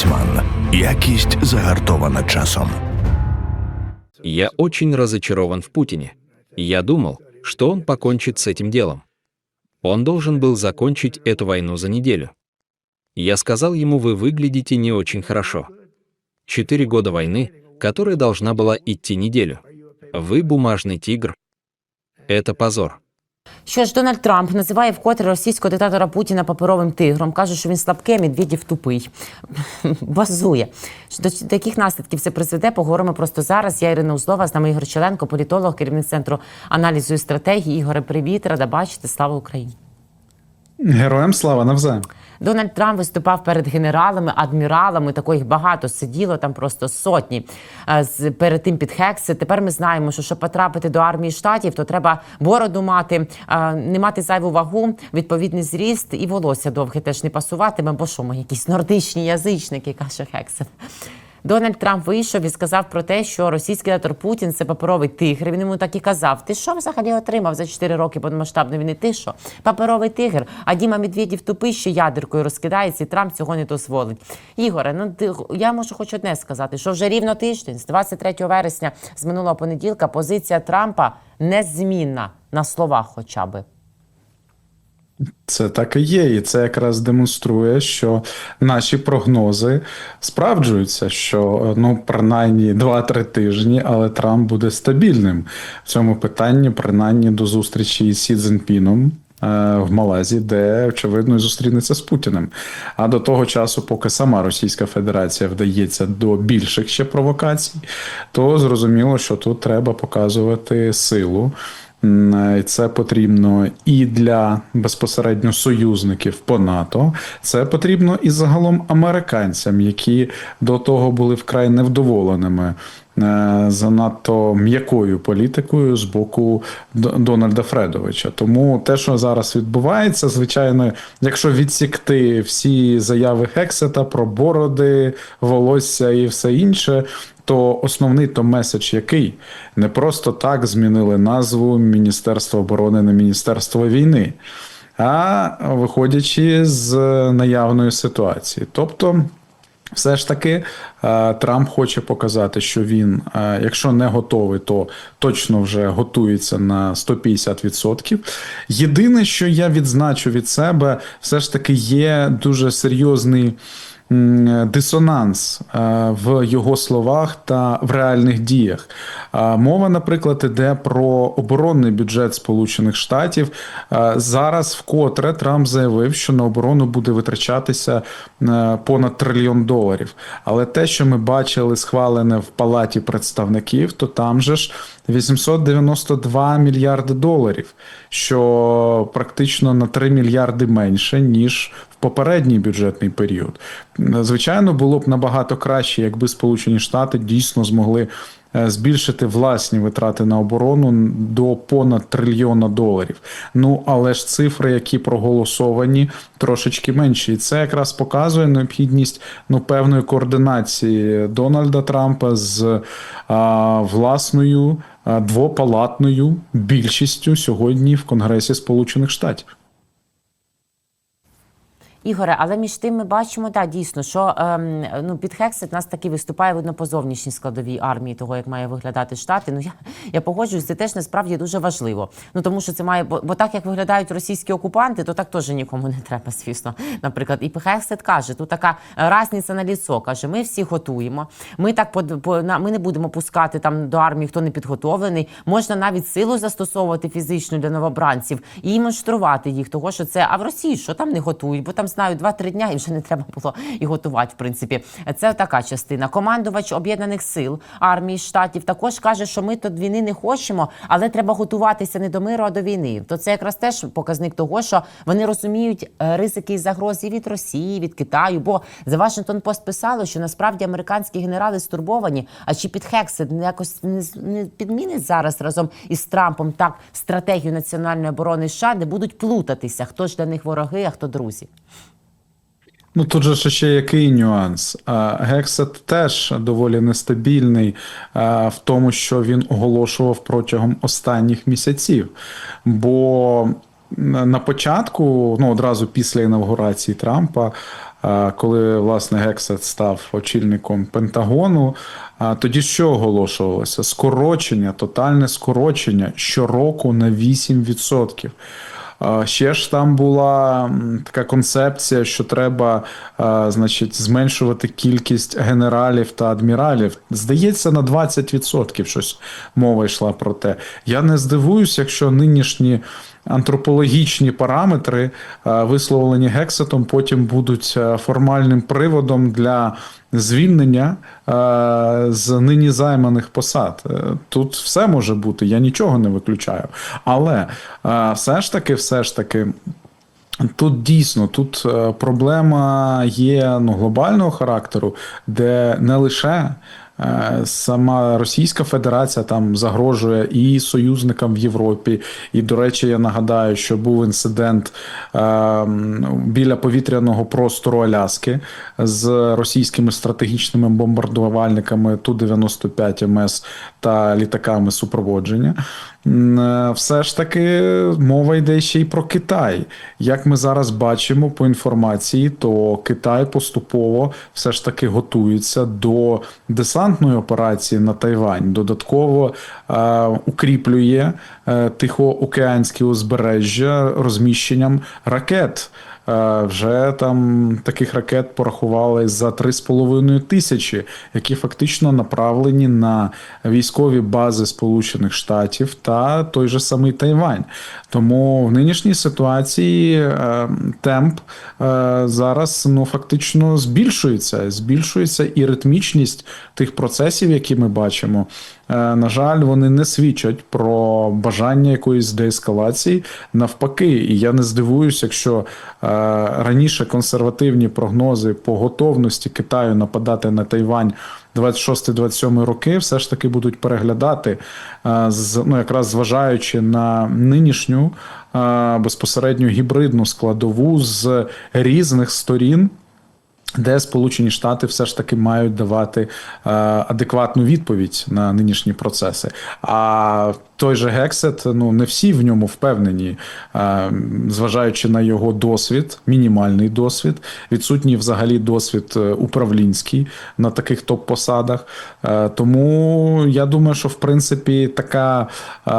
Віцман. Якість загартована часом. Я очень разочарован в Путине. Я думал, что он покончит с этим делом. Он должен был закончить эту войну за неделю. Я сказал ему, вы выглядите не очень хорошо. Четыре года войны, которая должна была идти неделю. Вы бумажный тигр. Это позор. Що ж Дональд Трамп називає вкотре російського диктатора Путіна паперовим тигром, каже, що він слабкий, а Медведєв тупий. Базує. До яких наслідків це призведе, поговоримо просто зараз. Я Ірина Узлова, з нами Ігор Челенко, політолог, керівник центру аналізу і стратегії. Ігоре, привіт, рада бачити. Слава Україні. Героям слава навзаєм. Дональд Трамп виступав перед генералами, адміралами. Такої їх багато сиділо там просто сотні. Е, Перед тим під Хекси. Тепер ми знаємо, що щоб потрапити до армії штатів, то треба бороду мати, е, не мати зайву вагу, відповідний зріст і волосся довге теж не пасуватиме, бо що ми якісь нордичні язичники, каже Хексен. Дональд Трамп вийшов і сказав про те, що російський диктатор Путін це паперовий тигр. Він йому так і казав: Ти що взагалі отримав за 4 роки повномасштабної війни? Ти що? Паперовий тигр. А Діма Медведєв тупий, що ядеркою розкидається, і Трамп цього не дозволить. Ігоре, ну я можу хоч одне сказати, що вже рівно тиждень, з 23 вересня, з минулого понеділка, позиція Трампа незмінна на словах, хоча би. Це так і є, і це якраз демонструє, що наші прогнози справджуються, що ну принаймні 2-3 тижні, але Трамп буде стабільним в цьому питанні, принаймні до зустрічі із Сі Цзіньпіном е, в Малайзії, де очевидно зустрінеться з Путіним. А до того часу, поки сама Російська Федерація вдається до більших ще провокацій, то зрозуміло, що тут треба показувати силу. Це потрібно і для безпосередньо союзників по НАТО. Це потрібно і загалом американцям, які до того були вкрай невдоволеними занадто м'якою політикою з боку Дональда Фредовича. Тому те, що зараз відбувається, звичайно, якщо відсікти всі заяви Хексета про бороди, волосся і все інше, то основний то меседж який не просто так змінили назву Міністерства оборони на Міністерство війни, а виходячи з наявної ситуації. Тобто. Все ж таки, е, Трамп хоче показати, що він, е, якщо не готовий, то точно вже готується на 150%. Єдине, що я відзначу від себе, все ж таки є дуже серйозний дисонанс е, в його словах та в реальних діях. Е, Мова, наприклад, іде про оборонний бюджет Сполучених Штатів. Е, Зараз вкотре Трамп заявив, що на оборону буде витрачатися е, понад трильйон доларів. Але те, що ми бачили схвалене в Палаті представників, то там же ж 892 мільярди доларів, що практично на 3 мільярди менше, ніж в попередній бюджетний період. Звичайно, було б набагато краще, якби Сполучені Штати дійсно змогли е, збільшити власні витрати на оборону до понад трильйона доларів. Ну але ж цифри, які проголосовані, трошечки менші. І це якраз показує необхідність ну певної координації Дональда Трампа з а, власною двопалатною більшістю сьогодні в Конгресі Сполучених Штатів. Ігоре, але між тим ми бачимо, да, дійсно, що ем, ну, під Хексет нас таки виступає видно по зовнішній складовій армії, того, як має виглядати штати. Ну я, я погоджуюсь, це теж насправді дуже важливо. Ну тому що це має, бо, бо так як виглядають російські окупанти, то так теж нікому не треба, звісно. Наприклад, і Хексет каже, тут така разниця на ліцо, каже, ми всі готуємо. Ми так по, по на ми не будемо пускати там до армії, хто не підготовлений. Можна навіть силу застосовувати фізичну для новобранців і монструвати їх, того що це а в Росії що там не готують, бо там знають 2-3 дня і вже не треба було і готувати. В принципі, це така частина. Командувач об'єднаних сил армії штатів також каже, що ми тут війни не хочемо, але треба готуватися не до миру, а до війни. То це якраз теж показник того, що вони розуміють е, ризики і загрози від Росії, від Китаю. Бо за Вашингтон Пост писало, що насправді американські генерали стурбовані. А чи під Хексет якось не, підмінить зараз разом із Трампом так стратегію національної оборони США, не будуть плутатися, хто ж для них вороги, а хто друзі. Ну тут же ще який нюанс. Гексет теж доволі нестабільний в тому, що він оголошував протягом останніх місяців. Бо на початку, ну одразу після інавгурації Трампа, коли власне Гексет став очільником Пентагону, е, тоді що оголошувалося? Скорочення, тотальне скорочення щороку на 8%. Ще ж там була така концепція, що треба, значить, зменшувати кількість генералів та адміралів. Здається, на 20% щось мова йшла про те. Я не здивуюсь, якщо нинішні антропологічні параметри, е, висловлені гексетом, потім будуть е, формальним приводом для звільнення е, з нині займаних посад. Тут все може бути, я нічого не виключаю. Але все ж таки, все ж таки. Тут дійсно тут проблема є ну, глобального характеру, де не лише сама Російська Федерація там загрожує і союзникам в Європі. І, до речі, я нагадаю, що був інцидент е, біля повітряного простору Аляски з російськими стратегічними бомбардувальниками Ту-95 МС та літаками супроводження. Е, Все ж таки мова йде ще й про Китай. Як ми зараз бачимо по інформації, то Китай поступово все ж таки готується до десантної операції на Тайвань. Додатково е, укріплює е, Тихоокеанське узбережжя розміщенням ракет. Е, Вже там таких ракет порахували за 3,5 тисячі, які фактично направлені на військові бази Сполучених Штатів та той же самий Тайвань. Тому в нинішній ситуації е, темп е, зараз ну фактично збільшується. Збільшується і ритмічність тих процесів, які ми бачимо. Е, На жаль, вони не свідчать про бажання якоїсь деескалації. Навпаки, і я не здивуюся, якщо е, раніше консервативні прогнози по готовності Китаю нападати на Тайвань 26-27 роки все ж таки будуть переглядати, е, ну якраз зважаючи на нинішню безпосередньо гібридну складову з різних сторін. Де Сполучені Штати все ж таки мають давати е, адекватну відповідь на нинішні процеси. А той же Гексет, ну не всі в ньому впевнені, е, зважаючи на його досвід, мінімальний досвід, відсутній взагалі досвід е, управлінський на таких топ-посадах. Е, тому я думаю, що в принципі така, е,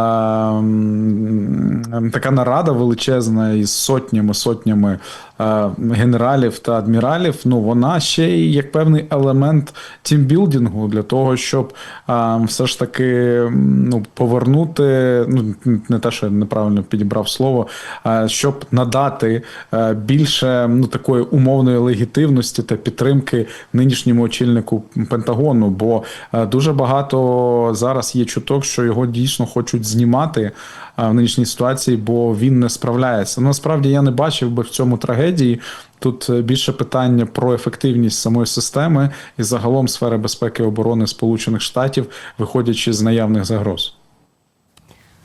така нарада величезна із сотнями сотнями е, генералів та адміралів. Ну вона ще й як певний елемент тімбілдингу для того, щоб е, все ж таки ну, повернути, ну не те, що я неправильно підібрав слово, а щоб надати е, більше ну такої умовної легітимності та підтримки нинішньому очільнику Пентагону. Бо е, дуже багато зараз є чуток, що його дійсно хочуть знімати в нинішній ситуації, бо він не справляється. Ну, насправді я не бачив би в цьому трагедії. Тут е, більше питання про ефективність самої системи і загалом сфери безпеки і оборони Сполучених Штатів, виходячи з наявних загроз.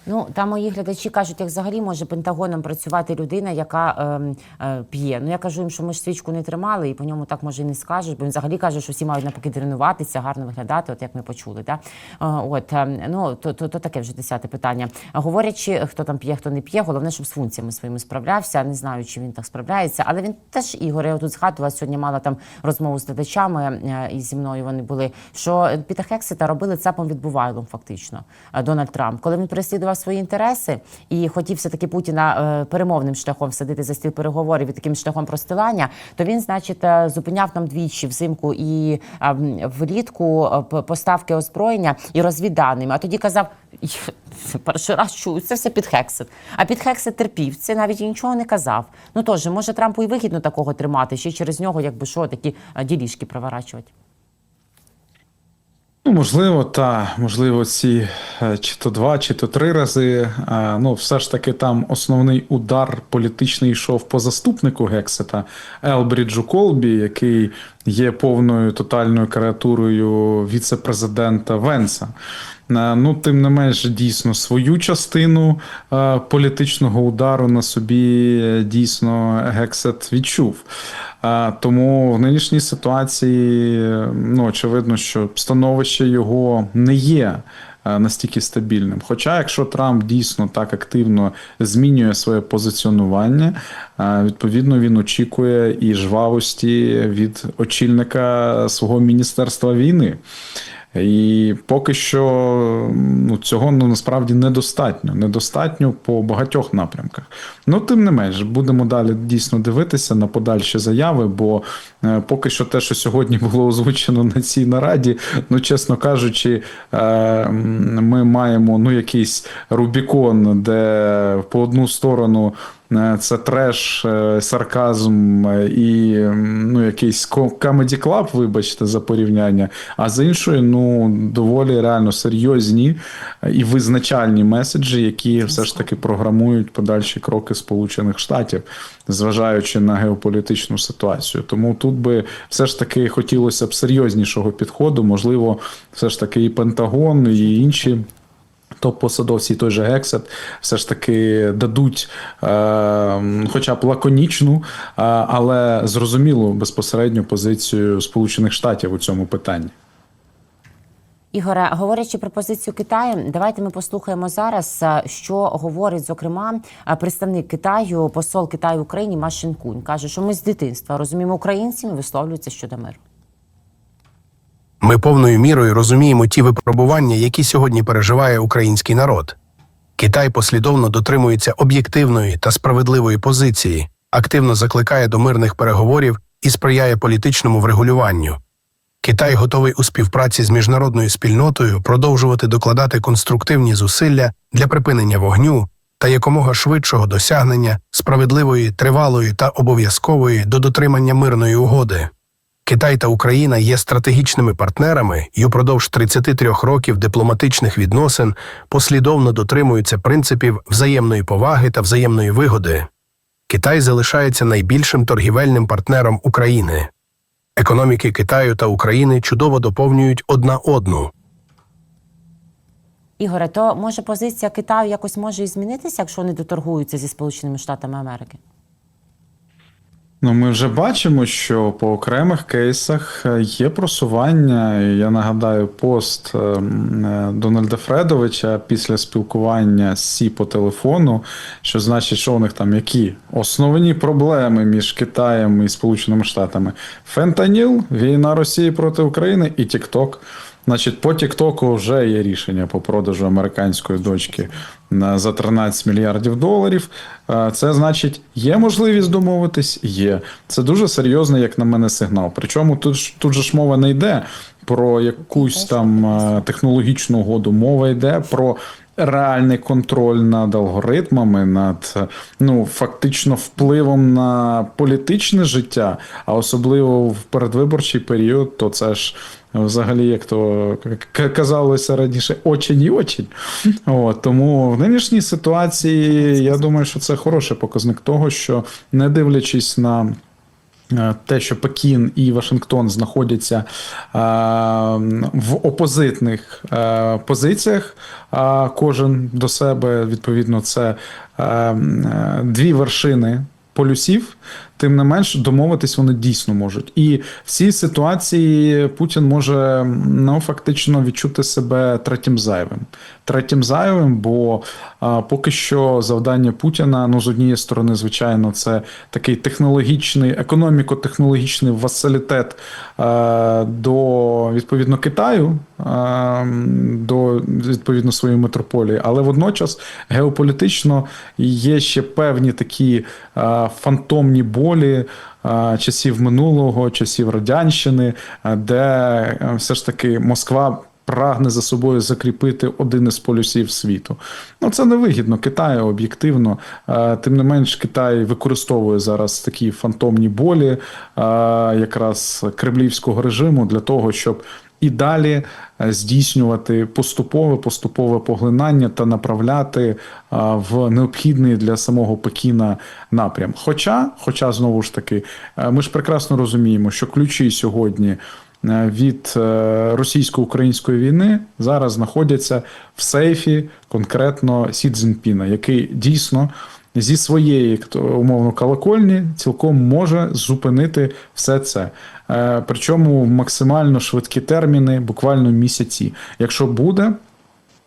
Ну там мої глядачі кажуть, як взагалі може пентагоном працювати людина, яка ем, е, п'є. Ну я кажу їм, що ми ж свічку не тримали, і по ньому так може і не скажеш, бо він взагалі каже, що всі мають навпаки тренуватися, гарно виглядати, от як ми почули. Да? Е, от ем, ну то, то, то таке вже десяте питання. Говорячи, хто там п'є, хто не п'є, головне, щоб з функціями своїми справлявся. Не знаю, чи він так справляється, але він теж Ігор, я тут згадувала сьогодні. Мала там розмову з глядачами е, і зі мною вони були. Що Піта Хексета робили цапом відбувайлом, фактично е, Дональд Трамп, коли він переслідував свої інтереси і хотів все таки Путіна е, перемовним шляхом садити за стіл переговорів і таким шляхом простилання, то він, значить, е, зупиняв нам двічі взимку і влітку е, поставки озброєння і розвідданими. А тоді казав. «Я Перший раз чую, це все під Хексет. А під Хексет терпів, це навіть нічого не казав. Ну тож, може Трампу і вигідно такого тримати, ще через нього, якби що, такі ділішки проворачувати. Ну, можливо, та можливо, ці е, чи то два, чи то три рази. Е, Ну, все ж таки, там основний удар політичний йшов по заступнику Гексета Елбріджу Колбі, який є повною тотальною каратурою віце-президента Венса. Е, Ну, тим не менш, дійсно, свою частину е, політичного удару на собі е, дійсно Гексет відчув. Е, Тому в нинішній ситуації, ну очевидно, що становище його не є е, настільки стабільним. Хоча, якщо Трамп дійсно так активно змінює своє позиціонування, відповідно він очікує і жвавості від очільника свого міністерства війни. І поки що ну, цього ну, насправді недостатньо. Недостатньо по багатьох напрямках. Ну, тим не менш, будемо далі дійсно дивитися на подальші заяви, бо е, поки що те, що сьогодні було озвучено на цій нараді, ну, чесно кажучи, е, ми маємо ну, якийсь Рубікон, де по одну сторону. Е, Це треш, е, сарказм е, і ну, якийсь comedy club, вибачте, за порівняння. А з іншої, ну доволі реально серйозні і визначальні меседжі, які все ж таки програмують подальші кроки Сполучених Штатів, зважаючи на геополітичну ситуацію. Тому тут би все ж таки хотілося б серйознішого підходу. Можливо, все ж таки і Пентагон, і інші. Топ-посадовці, той же Гексет, все ж таки дадуть, е, хоча б лаконічну, е, але зрозумілу безпосередню позицію Сполучених Штатів у цьому питанні. Ігоре, говорячи про позицію Китаю, давайте ми послухаємо зараз, е, що говорить зокрема е, представник Китаю, посол Китаю в Україні Ма Шинкунь. каже, що ми з дитинства розуміємо українців висловлюються щодо миру. Ми повною мірою розуміємо ті випробування, які сьогодні переживає український народ. Китай послідовно дотримується об'єктивної та справедливої позиції, активно закликає до мирних переговорів і сприяє політичному врегулюванню. Китай готовий у співпраці з міжнародною спільнотою продовжувати докладати конструктивні зусилля для припинення вогню та якомога швидшого досягнення справедливої, тривалої та обов'язкової до дотримання мирної угоди. Китай та Україна є стратегічними партнерами і упродовж 33 років дипломатичних відносин послідовно дотримуються принципів взаємної поваги та взаємної вигоди. Китай залишається найбільшим торгівельним партнером України. Економіки Китаю та України чудово доповнюють одна одну. Ігоре, то може позиція Китаю якось може і змінитися, якщо вони доторгуються зі Сполученими Штатами Америки? Ну, ми вже бачимо, що по окремих кейсах е, є просування. Я нагадаю пост е, м, е, Дональда Фредовича після спілкування з Сі по телефону, що значить, що у них там які основні проблеми між Китаєм і Сполученими Штатами: Фентаніл, війна Росії проти України і Тікток. Значить, по Тіктоку вже є рішення по продажу американської дочки на за 13 мільярдів доларів. Е, Це значить, є можливість домовитись? Є. Це дуже серйозний, як на мене, сигнал. Причому тут тут же ж мова не йде про якусь там е, технологічну угоду, мова йде про. Реальний контроль над алгоритмами, над ну фактично впливом на політичне життя, а особливо в передвиборчий період, то це ж взагалі, як то казалося раніше, очень і очень. От, тому в нинішній ситуації я думаю, що це хороший показник того, що не дивлячись на. Е, Те, що Пекін і Вашингтон знаходяться е, в опозитних е, позиціях, кожен до себе, відповідно, це дві вершини полюсів, тим не менш домовитись вони дійсно можуть. І в цій ситуації Путін може ну фактично відчути себе третім зайвим. Третім зайвим, бо а, поки що завдання Путіна, ну з однієї сторони, звичайно, це такий технологічний, економіко-технологічний васалітет а, до відповідно Китаю, а, до відповідно своєї метрополії, але водночас геополітично є ще певні такі а, фантомні болі часів минулого, часів радянщини, де все ж таки Москва. Прагне за собою закріпити один із полюсів світу. Ну це невигідно Китаю об'єктивно. Е, Тим не менш, Китай використовує зараз такі фантомні болі е, якраз кремлівського режиму для того, щоб і далі е, здійснювати поступове поступове поглинання та направляти е, в необхідний для самого Пекіна напрям. Хоча, хоча знову ж таки, е, ми ж прекрасно розуміємо, що ключі сьогодні від російсько-української війни зараз знаходяться в сейфі конкретно Сі Цзіньпіна, який дійсно зі своєї умовно колокольні цілком може зупинити все це. Е, Причому в максимально швидкі терміни, буквально місяці. Якщо буде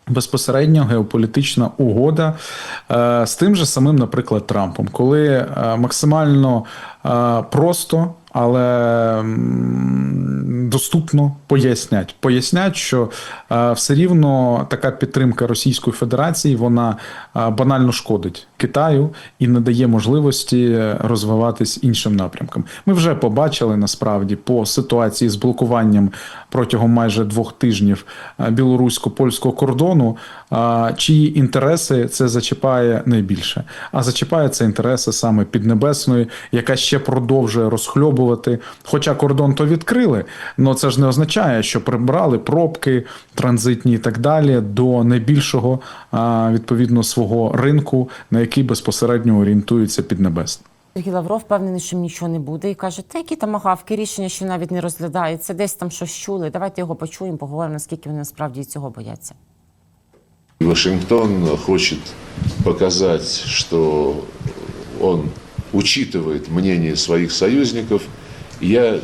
безпосередньо геополітична угода е, з тим же самим, наприклад, Трампом, коли е, максимально просто. Але доступно пояснять. Пояснять, що е, все рівно така підтримка Російської Федерації вона е, банально шкодить Китаю і не дає можливості розвиватись іншим напрямкам. Ми вже побачили насправді по ситуації з блокуванням протягом майже двох тижнів е, білорусько-польського кордону, е, чиї інтереси це зачіпає найбільше. А зачіпає це інтереси саме Піднебесної, яка ще продовжує розхльобувати. Хоча кордон то відкрили, але це ж не означає, що прибрали пробки транзитні і так далі до найбільшого відповідно свого ринку, на який безпосередньо орієнтується Піднебесна. Сергій Лавров впевнений, що нічого не буде, і каже, та які там агавки, рішення, що навіть не розглядається, десь там щось чули. Давайте його почуємо, поговоримо, наскільки вони насправді цього бояться. Вашингтон хочет показать, что он учитывает мнение своих союзников. Я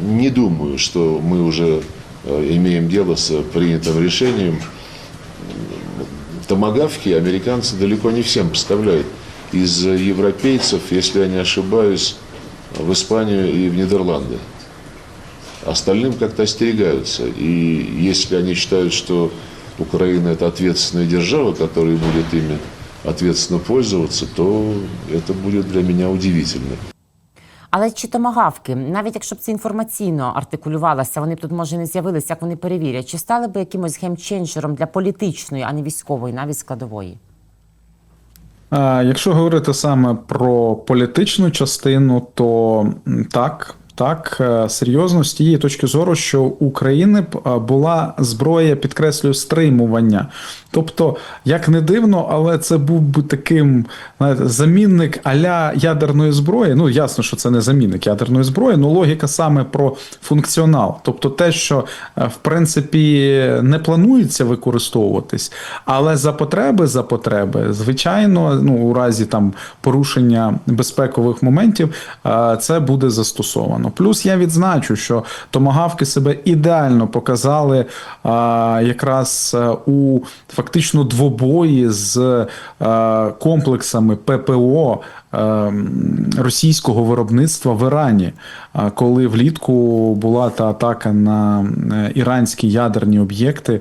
не думаю, что мы уже э, имеем дело с принятым решением. Томагавки американцы далеко не всем поставляют. Из европейцев, если я не ошибаюсь, в Испанию и в Нидерланды. Остальным как-то остерегаются. И если они считают, что Украина это ответственная держава, которая будет ими ответственно пользоваться, то это будет для меня удивительно. Але чи томагавки, навіть якщо б це інформаційно артикулювалося, вони б тут може не з'явилися, як вони перевірять, чи стали б якимось геймченджером для політичної, а не військової, навіть складової? Якщо говорити саме про політичну частину, то так. Так, е, серйозно з тієї точки зору, що у України б е, була зброя, підкреслюю, стримування. Тобто, як не дивно, але це був би таким знаєте, замінник аля ядерної зброї. Ну, ясно, що це не замінник ядерної зброї, але логіка саме про функціонал. Тобто те, що е, в принципі не планується використовуватись, але за потреби, за потреби, звичайно, ну у разі там порушення безпекових моментів, це буде застосовано. Плюс я відзначу, що томагавки себе ідеально показали е, якраз е, у фактично двобої з е, комплексами ППО е, російського виробництва в Ірані, коли влітку була та атака на іранські ядерні об'єкти.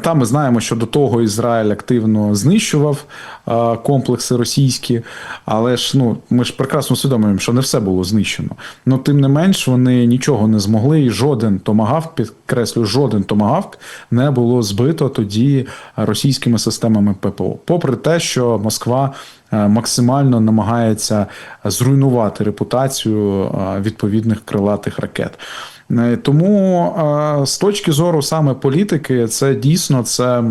Там ми знаємо, що до того Ізраїль активно знищував комплекси російські, але ж ну ми ж прекрасно усвідомлюємо, що не все було знищено. Ну тим не менш, вони нічого не змогли, і жоден томагавк, підкреслю, жоден томагавк не було збито тоді російськими системами ППО. Попри те, що Москва е, максимально намагається зруйнувати репутацію е, відповідних крилатих ракет. Е, Тому з точки зору саме політики, це дійсно це.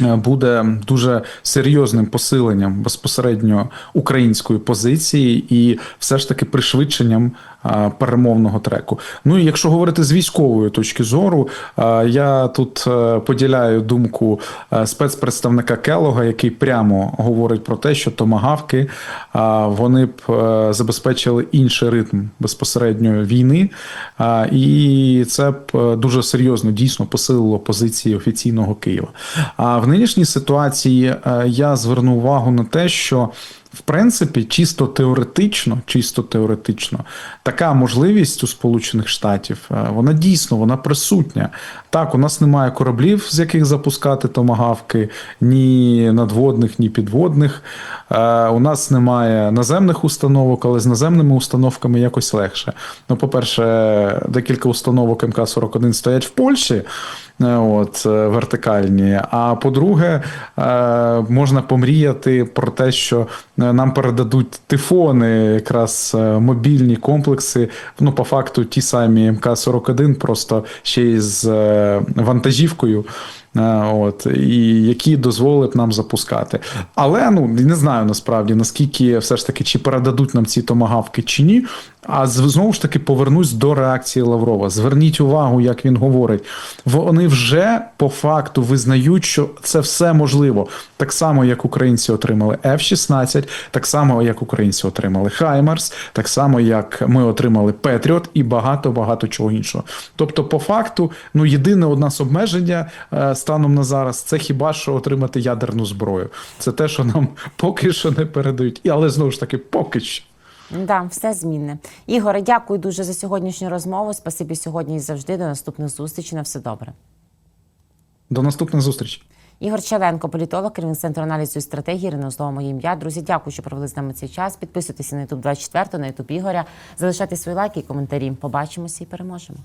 Буде дуже серйозним посиленням безпосередньо української позиції і все ж таки пришвидшенням перемовного треку. Ну і якщо говорити з військової точки зору, я тут е, поділяю думку е, спецпредставника Келога, який прямо говорить про те, що томагавки вони б е, забезпечили інший ритм безпосередньо війни, і це б дуже серйозно дійсно посилило позиції офіційного Києва. А в нинішній ситуації я зверну увагу на те, що в принципі, чисто теоретично, чисто теоретично, така можливість у Сполучених Штатів, е, вона дійсно вона присутня. Так, у нас немає кораблів, з яких запускати томагавки, ні надводних, ні підводних. Е, У нас немає наземних установок, але з наземними установками якось легше. Ну, по-перше, декілька установок МК-41 стоять в Польщі. Е, От е, вертикальні. А по-друге, е, можна помріяти про те, що нам передадуть тифони, якраз мобільні комплекси. Ну, по факту, ті самі МК-41, просто ще й з вантажівкою. От, і які дозволили б нам запускати. Але ну не знаю насправді наскільки все ж таки чи передадуть нам ці томагавки чи ні. А знову ж таки повернусь до реакції Лаврова. Зверніть увагу, як він говорить. Вони вже по факту визнають, що це все можливо. Так само, як українці отримали F-16, так само, як українці отримали Хаймерс, так само, як ми отримали Петріот і багато багато чого іншого. Тобто, по факту, ну єдине у нас обмеження е, станом на зараз це хіба що отримати ядерну зброю. Це те, що нам поки що не передають. Але знову ж таки, поки що. Да, все змінне. Ігоре, дякую дуже за сьогоднішню розмову. Спасибі сьогодні і завжди. До наступних зустрічей. На все добре. До наступних зустрічей. Ігор Чаленко, політолог, керівник центру аналізу і стратегії, Ірина Злова, моє ім'я. Друзі, дякую, що провели з нами цей час. Підписуйтеся на YouTube 24, на YouTube Ігоря, залишайте свої лайки і коментарі. Побачимося і переможемо.